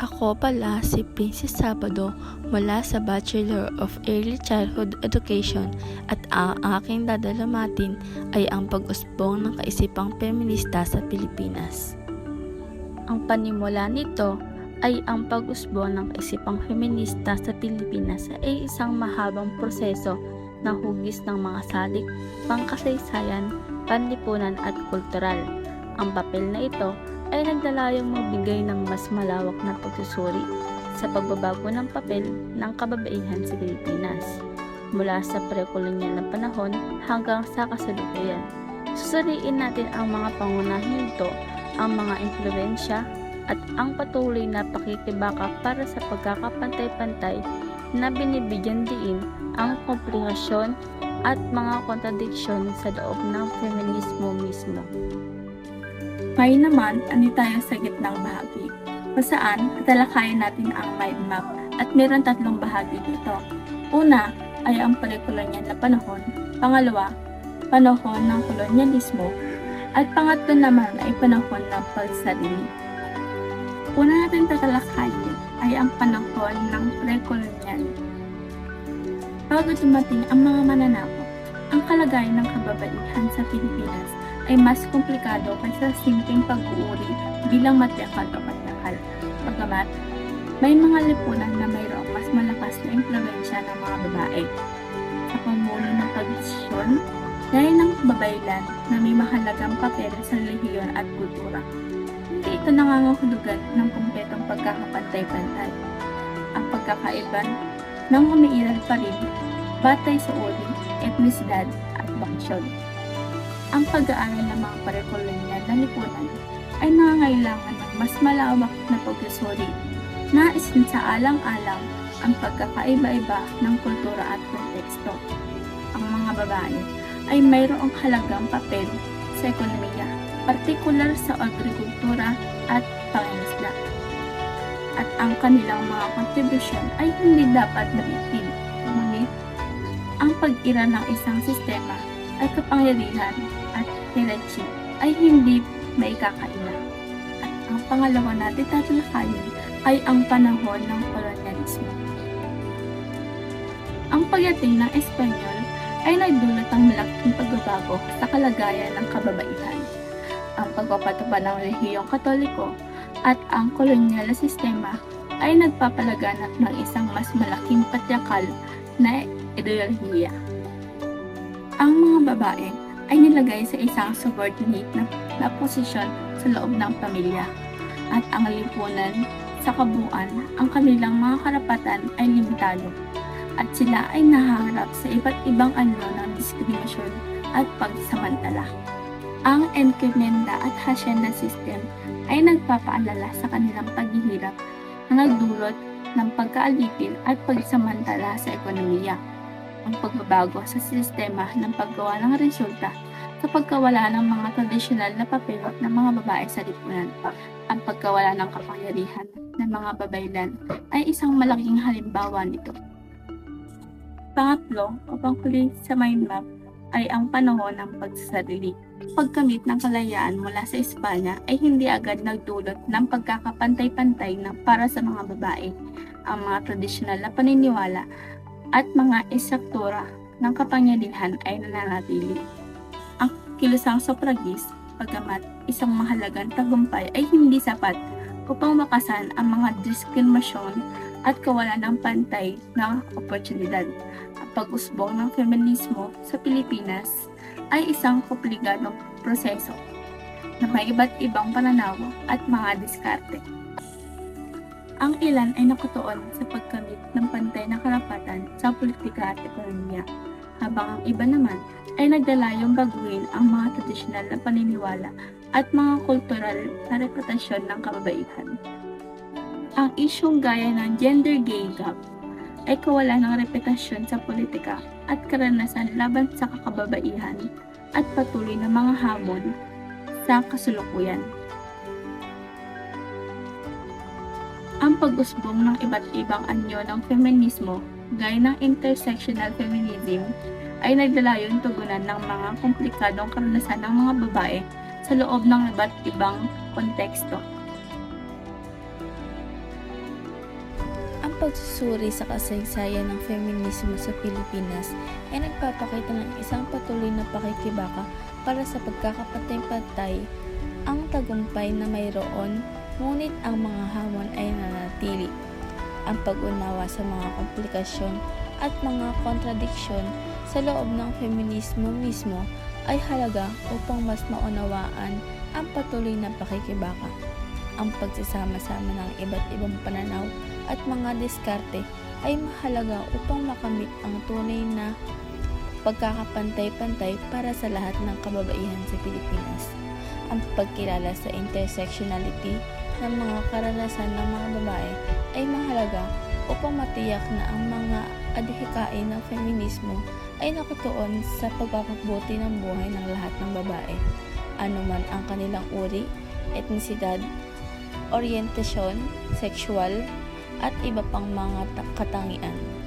Ako pala si Princess Sabado mula sa Bachelor of Early Childhood Education at ang aking dadalamatin ay ang pag-usbong ng kaisipang feminista sa Pilipinas. Ang panimula nito ay ang pag-usbong ng kaisipang feminista sa Pilipinas ay isang mahabang proseso ng hugis ng mga salik, pangkasaysayan, panlipunan at kultural. Ang papel na ito ay naglalayong magbigay ng mas malawak na pagsusuri sa pagbabago ng papel ng kababaihan sa Pilipinas mula sa pre-kolonyal na panahon hanggang sa kasalukuyan. Susuriin natin ang mga pangunahing ito, ang mga impluensya at ang patuloy na pakikibaka para sa pagkakapantay-pantay na binibigyan diin ang komplikasyon at mga kontradiksyon sa loob ng feminismo mismo. Ngayon naman, ano tayo sa gitnang bahagi, kung saan tatalakayin natin ang mind map at meron tatlong bahagi dito. Una ay ang pre-kolonyal na panahon, pangalawa, panahon ng kolonyalismo, at pangatlo naman ay panahon ng pagsarili. Una natin tatalakayin ay ang panahon ng pre-kolonyal. Bago dumating ang mga mananakop, ang kalagayan ng kababaihan sa Pilipinas ay mas komplikado kaysa simpleng pag-uuri bilang matyakal o patyakal. Pagamat, may mga lipunan na mayroong mas malakas na impluensya ng mga babae. Sa pamuno ng tradisyon, gaya ng babaylan na may mahalagang papel sa relihiyon at kultura. Hindi ito nangangahulugan ng kumpletong pagkakapantay-pantay. Ang pagkakaiba ng umiiral pa rin batay sa uri, etnisidad at bakasyon ang pag-aaral ng mga pare-kolonyal na lipunan ay nangangailangan ng mas malawak na pagsusuri na isinsa-alang-alang ang pagkakaiba-iba ng kultura at konteksto. Ang mga babae ay mayroong halagang papel sa ekonomiya, partikular sa agrikultura at pangingisda. At ang kanilang mga kontribusyon ay hindi dapat nabitin. Ngunit, ang pag-ira ng isang sistema ay kapangyarihan at hierarchy ay hindi may kakaila. At ang pangalawa natin tatalakayin ay ang panahon ng kolonyalismo. Ang pagdating ng Espanyol ay nagdulot ng malaking pagbabago sa kalagayan ng kababaihan. Ang pagpapatupad ng relihiyong katoliko at ang kolonyal na sistema ay nagpapalaganap ng isang mas malaking patyakal na ideolohiya. Ang mga babae ay nilagay sa isang subordinate na, na posisyon sa loob ng pamilya. At ang lipunan sa kabuuan ang kanilang mga karapatan ay limitado. At sila ay nahaharap sa iba't ibang anyo ng diskriminasyon at pagsamantala. Ang encomienda at hacienda system ay nagpapaalala sa kanilang paghihirap na nagdulot ng pagkaalipin at pagsamantala sa ekonomiya ang pagbabago sa sistema ng paggawa ng resulta sa pagkawala ng mga tradisyonal na papel ng mga babae sa lipunan. Ang pagkawala ng kapangyarihan ng mga babaylan ay isang malaking halimbawa nito. Pangatlo, o panghuli sa mind map, ay ang panahon ng pagsasarili. Pagkamit ng kalayaan mula sa Espanya ay hindi agad nagdulot ng pagkakapantay-pantay na para sa mga babae. Ang mga tradisyonal na paniniwala at mga estruktura ng kapangyarihan ay nananatili. Ang kilusang suffragist, pagamat isang mahalagang tagumpay ay hindi sapat upang makasan ang mga diskriminasyon at kawalan ng pantay na oportunidad. Ang pag-usbong ng feminismo sa Pilipinas ay isang komplikadong proseso na may iba't ibang pananaw at mga diskarte. Ang ilan ay nakatuon sa pagkamit ng pantay na karapatan sa politika at ekonomiya, habang ang iba naman ay nagdalayong baguhin ang mga tradisyonal na paniniwala at mga kultural na reputasyon ng kababaihan. Ang isyong gaya ng gender gay gap ay kawalan ng reputasyon sa politika at karanasan laban sa kakababaihan at patuloy na mga hamon sa kasulukuyan. Ang pag-usbong ng iba't ibang anyo ng feminismo, gaya ng intersectional feminism, ay nagdalayon tugunan ng mga komplikadong karanasan ng mga babae sa loob ng iba't ibang konteksto. pagsusuri sa kasaysayan ng feminismo sa Pilipinas ay nagpapakita ng isang patuloy na pakikibaka para sa pagkakapatay-patay ang tagumpay na mayroon, ngunit ang mga hamon ay nanatili. Ang pag-unawa sa mga komplikasyon at mga kontradiksyon sa loob ng feminismo mismo ay halaga upang mas maunawaan ang patuloy na pakikibaka. Ang pagsasama-sama ng iba't ibang pananaw at mga diskarte ay mahalaga upang makamit ang tunay na pagkakapantay-pantay para sa lahat ng kababaihan sa Pilipinas. Ang pagkilala sa intersectionality ng mga karanasan ng mga babae ay mahalaga upang matiyak na ang mga adhikain ng feminismo ay nakatuon sa pagkakabuti ng buhay ng lahat ng babae, anuman ang kanilang uri, etnisidad, orientasyon, sexual, at iba pang mga ta- katangian.